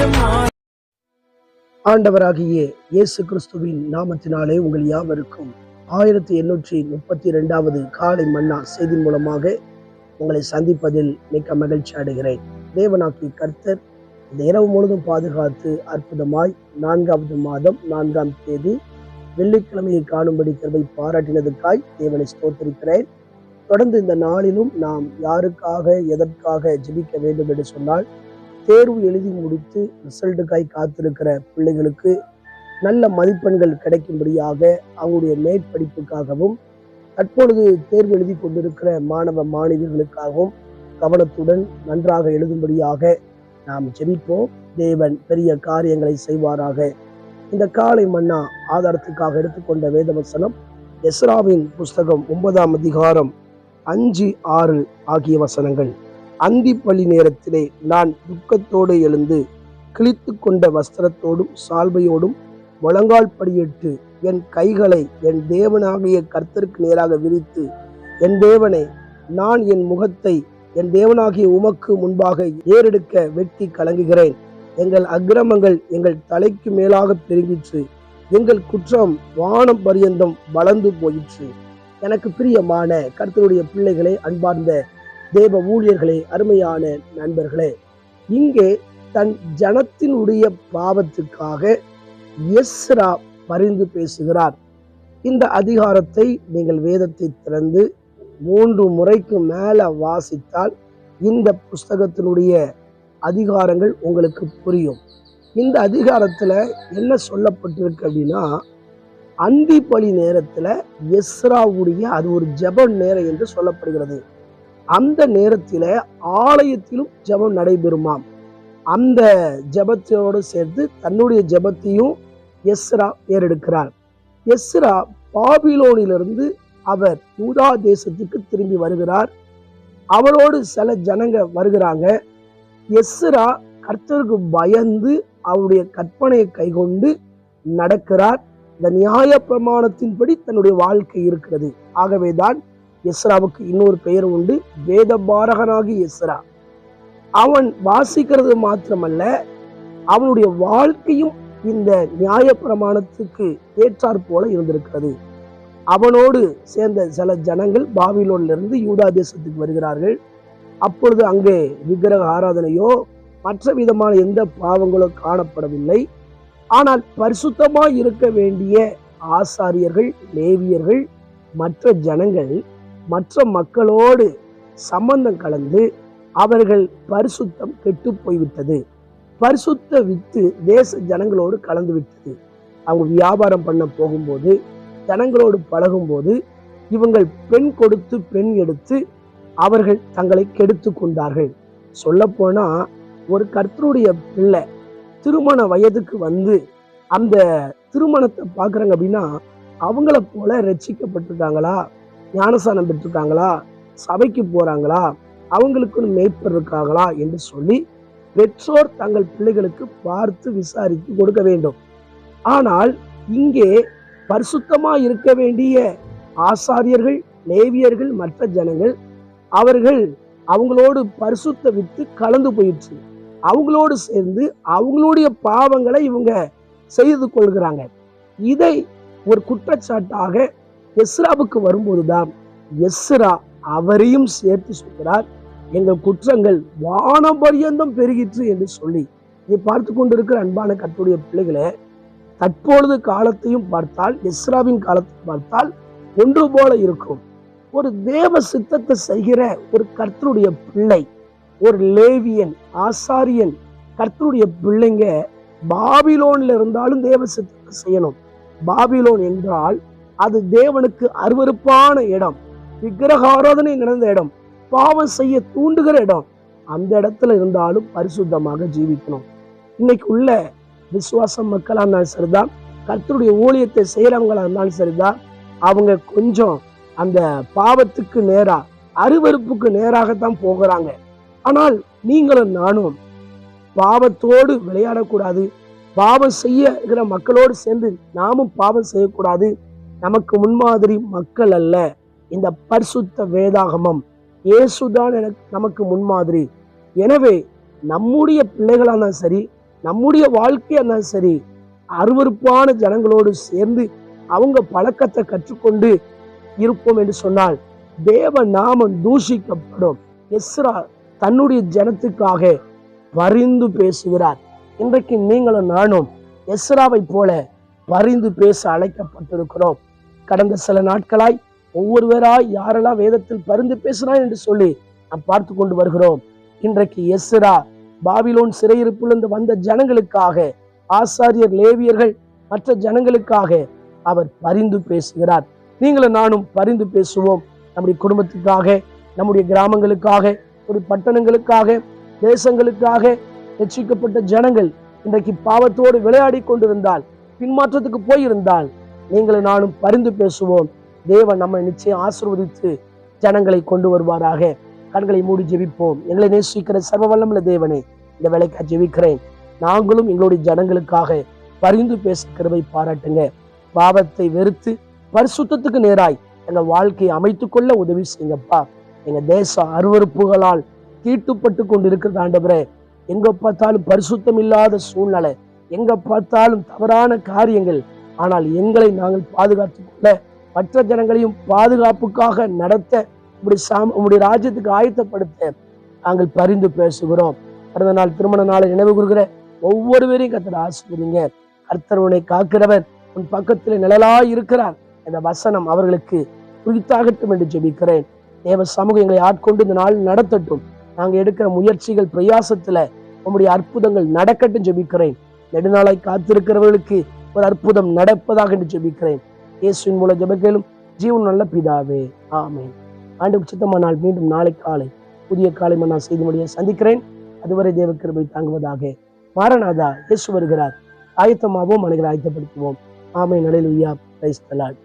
நேரம் ஆண்டவராகிய இயேசு கிறிஸ்துவின் நாமத்தினாலே உங்கள் யாவருக்கும் ஆயிரத்தி எண்ணூற்றி முப்பத்தி ரெண்டாவது காலை மன்னா செய்தி மூலமாக உங்களை சந்திப்பதில் மிக்க மகிழ்ச்சி அடைகிறேன். தேவனாக்கி கர்த்தர் இந்த இரவு முழுதும் பாதுகாத்து அற்புதமாய் நான்காவது மாதம் நான்காம் தேதி வெள்ளிக்கிழமையை காணும்படி கருவை பாராட்டினதுக்காய் தேவனை ஸ்தோத்திருக்கிறேன். தொடர்ந்து இந்த நாளிலும் நாம் யாருக்காக எதற்காக ஜெபிக்க வேண்டும் என்று சொன்னால் தேர்வு எழுதி முடித்து ரிசல்ட்டுக்காய் காத்திருக்கிற பிள்ளைகளுக்கு நல்ல மதிப்பெண்கள் கிடைக்கும்படியாக அவங்களுடைய மேற்படிப்புக்காகவும் தற்பொழுது தேர்வு எழுதி கொண்டிருக்கிற மாணவ மாணவிகளுக்காகவும் கவனத்துடன் நன்றாக எழுதும்படியாக நாம் ஜெபிப்போம். தேவன் பெரிய காரியங்களை செய்வாராக. இந்த காலை மன்னா ஆதாரத்துக்காக எடுத்துக்கொண்ட வேதவசனம் எஸ்ராவின் புஸ்தகம் ஒன்பதாம் அதிகாரம் அஞ்சு ஆறு ஆகிய வசனங்கள். அந்தி பள்ளி நேரத்திலே நான் துக்கத்தோடு எழுந்து கிழித்து கொண்ட வஸ்திரத்தோடும் சால்வையோடும் முழங்கால் படியிட்டு என் கைகளை என் தேவனாகிய கர்த்தருக்கு நேராக விரித்து என் தேவனே நான் என் முகத்தை என் தேவனாகிய உமக்கு முன்பாக ஏறெடுக்க வெட்டி கலங்குகிறேன். எங்கள் அக்கிரமங்கள் எங்கள் தலைக்கு மேலாக பெருகிற்று. எங்கள் குற்றம் வானம் பரியந்தம் வளர்ந்து போயிற்று. எனக்கு பிரியமான கர்த்தருடைய பிள்ளைகளை அன்பார்ந்த தேவ ஊழியர்களே அருமையான நண்பர்களே இங்கே தன் ஜனத்தினுடைய பாவத்துக்காக எஸ்ரா பரிந்து பேசுகிறார். இந்த அதிகாரத்தை நீங்கள் வேதத்தை திறந்து மூன்று முறைக்கு மேல வாசித்தால் இந்த புஸ்தகத்தினுடைய அதிகாரங்கள் உங்களுக்கு புரியும். இந்த அதிகாரத்தில் என்ன சொல்லப்பட்டிருக்கு அப்படின்னா அந்தி பலி நேரத்தில் எஸ்ராவுடைய அது ஒரு ஜப நேரம் என்று சொல்லப்படுகிறது. அந்த நேரத்தில் ஆலயத்திலும் ஜெபம் நடைபெறுமாம். அந்த ஜெபத்தோடு சேர்த்து தன்னுடைய ஜெபத்தையும் எஸ்ரா ஏறெடுக்கிறார். எஸ்ரா பாபிலோனிலிருந்து அவர் யூதா தேசத்துக்கு திரும்பி வருகிறார். அவரோடு சில ஜனங்க வருகிறாங்க. எஸ்ரா கர்த்தருக்கு பயந்து அவருடைய கற்பனையை கைகொண்டு நடக்கிறார். இந்த நியாய பிரமாணத்தின்படி தன்னுடைய வாழ்க்கை இருக்கிறது. ஆகவேதான் எஸ்ராவுக்கு இன்னொரு பெயர் உண்டு. வேதபாரகனாகி எஸ்ரா. அவன் வாசிக்கிறது மாத்திரமல்ல அவனுடைய வாழ்க்கையும் இந்த நியாய பிரமாணத்துக்கு ஏற்றாற் போல இருந்திருக்கிறது. அவனோடு சேர்ந்த சில ஜனங்கள் பாபிலோன்ல இருந்து யூதா தேசத்துக்கு வருகிறார்கள். அப்பொழுது அங்கே விக்கிரக ஆராதனையோ மற்ற விதமான எந்த பாவங்களோ காணப்படவில்லை. ஆனால் பரிசுத்தமாக இருக்க வேண்டிய ஆசாரியர்கள் லேவியர்கள் மற்ற ஜனங்கள் மற்ற மக்களோடு சம்பந்தம் கலந்து அவர்கள் பரிசுத்தம் கெட்டு போய்விட்டது. பரிசுத்த வித்து தேச ஜனங்களோடு கலந்து விட்டது அவங்க வியாபாரம் பண்ண போகும்போது ஜனங்களோடு பழகும்போது இவங்கள் பெண் கொடுத்து பெண் எடுத்து அவர்கள் தங்களை கெடுத்து கொண்டார்கள். சொல்லப்போனா ஒரு கர்த்தருடைய பிள்ளை திருமண வயதுக்கு வந்து அந்த திருமணத்தை பார்க்குறாங்க அப்படின்னா அவங்கள போல ரட்சிக்கப்பட்டிருக்காங்களா? ஞானசானம் பெற்றிருக்காங்களா? சபைக்கு போறாங்களா? அவங்களுக்குன்னு மேய்ப்பர் இருக்காங்களா? என்று சொல்லி பெற்றோர் தங்கள் பிள்ளைகளுக்கு பார்த்து விசாரித்து கொடுக்க வேண்டும். ஆனால் இங்கே பரிசுத்தமா இருக்க வேண்டிய ஆசாரியர்கள் லேவியர்கள் மற்ற ஜனங்கள் அவர்கள் அவங்களோடு பரிசுத்த வித்து கலந்து போயிடுச்சு அவங்களோடு சேர்ந்து அவங்களுடைய பாவங்களை இவங்க செய்து கொள்கிறாங்க. இதை ஒரு குற்றச்சாட்டாக எஸ்ராவுக்கு வரும்போதுதான் எஸ்ரா அவரையும் சேர்த்து சொல்கிறார் எங்கள் குற்றங்கள் வானம் பரியந்தம் பெருகிற்று என்று சொல்லி நீ பார்த்து கொண்டிருக்கிற அன்பான கத்துடைய பிள்ளைகளை தற்பொழுது காலத்தையும் பார்த்தால் எஸ்ராவின் காலத்தை பார்த்தால் ஒன்று போல இருக்கும். ஒரு தேவ சித்தத்தை செய்கிற ஒரு கர்த்தருடைய பிள்ளை ஒரு லேவியன் ஆசாரியன் கர்த்தருடைய பிள்ளைங்க பாபிலோன்ல இருந்தாலும் தேவ சித்தத்தை செய்யணும். பாபிலோன் என்றால் அது தேவனுக்கு அருவருப்பான இடம். விக்கிரக ஆராதனை நடந்த இடம். பாவம் செய்ய தூண்டுகிற இடம். அந்த இடத்துல இருந்தாலும் பரிசுத்தமாக ஜீவிக்கணும். இன்னைக்கு உள்ள விசுவாசம் மக்களாக இருந்தாலும் சரிதான். கர்த்தருடைய ஊழியத்தை செய்கிறவங்களாக இருந்தாலும் சரிதான். அவங்க கொஞ்சம் அந்த பாவத்துக்கு நேராக அருவருப்புக்கு நேராகத்தான் போகிறாங்க. ஆனால் நீங்களும் நானும் பாவத்தோடு விளையாடக்கூடாது. பாவம் செய்யகிற மக்களோடு சேர்ந்து நாமும் பாவம் செய்யக்கூடாது. நமக்கு முன்மாதிரி மக்கள் அல்ல. இந்த பரிசுத்த வேதாகமம் இயேசுதான் எனக்கு நமக்கு முன்மாதிரி. எனவே நம்முடைய பிள்ளைகளாக இருந்தாலும் சரி நம்முடைய வாழ்க்கையாக இருந்தாலும் சரி அருவருப்பான ஜனங்களோடு சேர்ந்து அவங்க பழக்கத்தை கற்றுக்கொண்டு இருப்போம் என்று சொன்னால் தேவ நாமம் தூஷிக்கப்படும். எஸ்ரா தன்னுடைய ஜனத்துக்காக பரிந்து பேசுகிறார். இன்றைக்கு நீங்களும் நானும் எஸ்ராவை போல பரிந்து பேச அழைக்கப்பட்டிருக்கிறோம். கடந்த சில நாட்களாய் ஒவ்வொருவராய் யாரெல்லாம் வேதத்தில் பரிந்து பேசினாய் என்று சொல்லி நாம் பார்த்து கொண்டு வருகிறோம். இன்றைக்கு எஸ்ரா பாபிலோன் சிறையிருப்பிலிருந்து வந்த ஜனங்களுக்காக ஆசாரியர் லேவியர்கள் மற்ற ஜனங்களுக்காக அவர் பரிந்து பேசுகிறார். நீங்களும் நானும் பரிந்து பேசுவோம். நம்முடைய குடும்பத்துக்காக நம்முடைய கிராமங்களுக்காக ஒரு பட்டணங்களுக்காக தேசங்களுக்காக ரட்சிக்கப்பட்ட ஜனங்கள் இன்றைக்கு பாவத்தோடு விளையாடி கொண்டிருந்தால் பின்மாற்றத்துக்கு போயிருந்தால் நீங்களும் நானும் பரிந்து பேசுவோம். தேவன் நம்மை நிச்சயம் ஆசிர்வதித்து ஜனங்களை கொண்டு வருவாராக. கண்களை மூடி ஜெபிப்போம். எங்களை நேசிக்கிற சர்வ வல்லமுள்ள தேவனே இந்த வேலைக்காக ஜெபிக்கிறேன். நாங்களும் எங்களுடைய ஜனங்களுக்காக பரிந்து பேச கிருபை பாராட்டுங்க. பாவத்தை வெறுத்து பரிசுத்தத்துக்கு நேராய் எங்கள் வாழ்க்கையை அமைத்துக் கொள்ள உதவி செய்யுங்கப்பா. எங்க தேச அருவறுப்புகளால் தீட்டுப்பட்டு கொண்டு இருக்கிற ஆண்டவரே. எங்க பார்த்தாலும் பரிசுத்தம் இல்லாத சூழ்நிலை எங்க பார்த்தாலும் தவறான காரியங்கள் ஆனால் எங்களை நாங்கள் பாதுகாத்து கொள்ள மற்ற ஜனங்களையும் பாதுகாப்புக்காக நடத்த உங்களுடைய சாம உங்களுடைய ராஜ்யத்துக்கு ஆயத்தப்படுத்த நாங்கள் பரிந்து பேசுகிறோம். பிறந்த நாள் திருமண நாளை நினைவு கூறுகிற ஒவ்வொருவரையும் கத்தர் ஆசிரியங்க கர்த்தர் உன்னை காக்கிறவர் உன் பக்கத்தில் நிழலாய் இருக்கிறார் இந்த வசனம் அவர்களுக்கு குறித்தாகட்டும் என்று ஜெபிக்கிறேன். தேவ சமூகம் எங்களை ஆட்கொண்டு இந்த நாள் நடத்தட்டும். நாங்கள் எடுக்கிற முயற்சிகள் பிரயாசத்துல உங்களுடைய அற்புதங்கள் நடக்கட்டும் ஜெபிக்கிறேன். நெடுநாளாய் காத்திருக்கிறவர்களுக்கு ஒரு அற்புதம் நடப்பதாக என்று ஜெபிக்கிறேன். இயேசுவின் மூலம் ஜெபிக்கலும் ஜீவன் நல்ல பிதாவே ஆமேன். ஆண்டு சித்தமான நாள் மீண்டும் நாளை காலை புதிய காலை நான் செய்து முடிய சந்திக்கிறேன். அதுவரை தேவ கிருபை தாங்குவதாக மாரநாதா இயேசு வருகிறார். ஆயத்தமாகவும் மனிதரை ஆயத்தப்படுத்துவோம். ஆமை நடையில் உய்யா பிரைஸ் தலாட்